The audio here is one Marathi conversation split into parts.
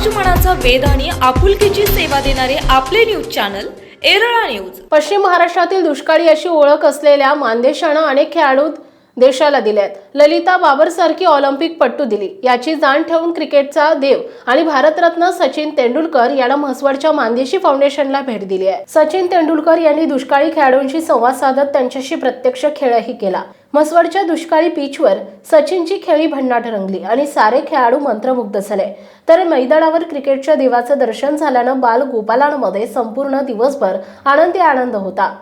समाज मनाचा आणि आपुलकीची सेवा देणारे आपले न्यूज चॅनल एरळा न्यूज. पश्चिम महाराष्ट्रातील दुष्काळी अशी ओळख असलेल्या मानदेशानं अनेक खेळाडू देशाला दिलेत ललिता बाबरसारखी ऑलिम्पिक पट्टू दिली. याची जाण ठेवून क्रिकेटचा देव आणि भारतरत्न सचिन तेंडुलकर यांना म्हसवडच्या मानदेशी फाउंडेशनला भेट दिली आहे. सचिन तेंडुलकर यांनी दुष्काळी खेळाडूंशी संवाद साधत त्यांच्याशी प्रत्यक्ष खेळही केला. म्हसवडच्या दुष्काळी पिचवर सचिनची खेळी भन्नाट रंगली आणि सारे खेळाडू मंत्रमुग्ध झाले. तर मैदानावर क्रिकेटच्या देवाचं दर्शन झाल्यानं बाल गोपालांमध्ये संपूर्ण दिवसभर आनंदी आनंद होता.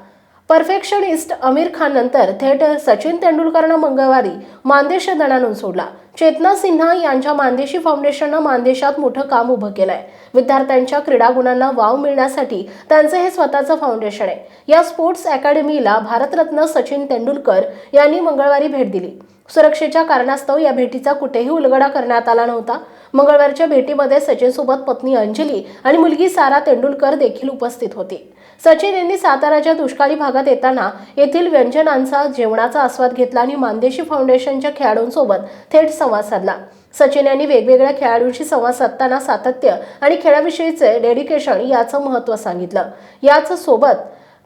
परफेक्शनिस्ट आमिर खान नंतर थेट सचिन तेंडुलकरनं मंगळवारी मानदेश दणानून सोडला. चेतना सिन्हा यांच्या मानदेशी फाउंडेशननं मानदेशात मोठं काम उभं केलंय. विद्यार्थ्यांच्या क्रीडा गुणांना वाव मिळण्यासाठी त्यांचं हे स्वतःचं फाउंडेशन आहे. या स्पोर्ट्स अकॅडमीला भारतरत्न सचिन तेंडुलकर यांनी मंगळवारी भेट दिली. सुरक्षेच्या कारणास्तव या भेटीचा कुठेही उलगडा करण्यात आला नव्हता. मंगळवारच्या भेटीमध्ये सचिनसोबत पत्नी अंजली आणि मुलगी सारा तेंडुलकर देखील उपस्थित होती. सचिन यांनी साताराच्या दुष्काळी भागात येताना येथील व्यंजनांचा जेवणाचा आस्वाद घेतला आणि मानदेशी फाउंडेशनच्या खेळाडूंसोबत थेट संवाद साधला. सचिन यांनी वेगवेगळ्या खेळाडूंशी संवाद साधताना सातत्य आणि खेळाविषयीचे डेडिकेशन याचं महत्त्व सांगितलं. याच सोबत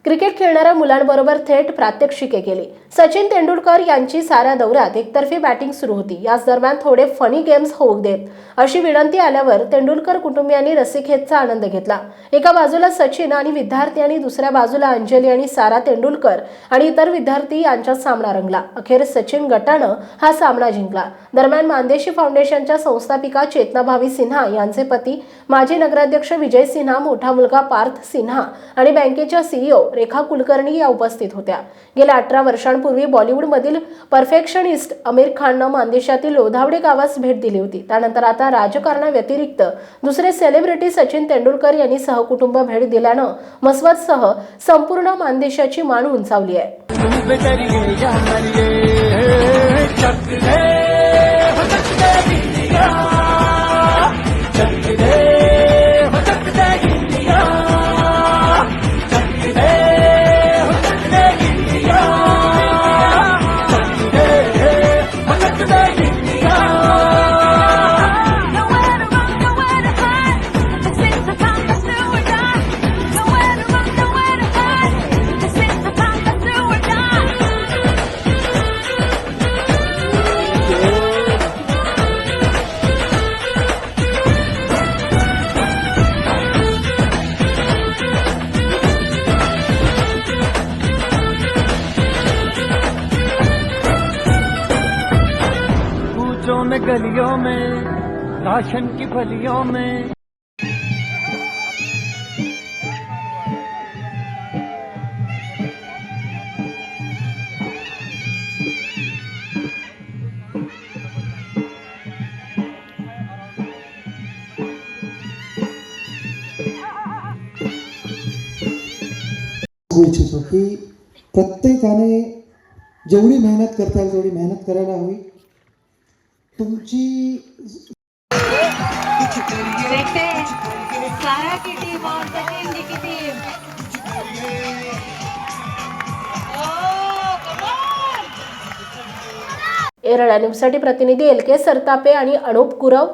क्रिकेट खेळणाऱ्या मुलांबरोबर थेट प्रात्यक्षिके केली. सचिन तेंडुलकर यांची साऱ्या दौऱ्यात एकतर्फी बॅटिंग सुरू होती. याच दरम्यान थोडे फनी गेम्स होऊ देत. अशी विनंती आल्यावर तेंडुलकर कुटुंबियांनी रस्सीखेचचा आनंद घेतला. एका बाजूला सचिन आणि विद्यार्थी आणि दुसऱ्या बाजूला अंजली आणि सारा तेंडुलकर आणि इतर विद्यार्थी यांच्यात सामना रंगला. अखेर सचिन गटानं हा सामना जिंकला. दरम्यान मानदेशी फाउंडेशनच्या संस्थापिका चेतना भावी सिन्हा यांचे पती माजी नगराध्यक्ष विजय सिन्हा मोठा मुलगा पार्थ सिन्हा आणि बँकेच्या सीईओ रेखा कुलकर्णी या उपस्थित होत्या. गेल्या अठरा वर्षांपूर्वी बॉलिवूडमधील परफेक्शनिस्ट आमिर खाननं मानदेशातील लोधावडे गावास भेट दिली होती. त्यानंतर आता राजकारणाव्यतिरिक्त दुसरे सेलिब्रिटी सचिन तेंडुलकर यांनी सहकुटुंब भेट दिल्यानं मस्वतसह संपूर्ण मानदेशाची मान उंचावली आहे. कूचों में, गलियों में, राशन की फलियों में। प्रत्येकाने जेवढी मेहनत करता येईल तेवढी मेहनत करायला हवी तुमची एरळा न्यूजसाठी प्रतिनिधी एल के सरतापे आणि अनुप कुरव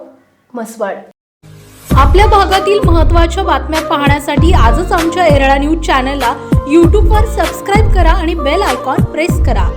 म्हसवड आपल्या भागातील महत्त्वाच्या बातम्या पाहण्यासाठी आजच आमच्या एरळा न्यूज चॅनलला यूट्यूबवर सबस्क्राईब करा आणि बेल आयकॉन प्रेस करा.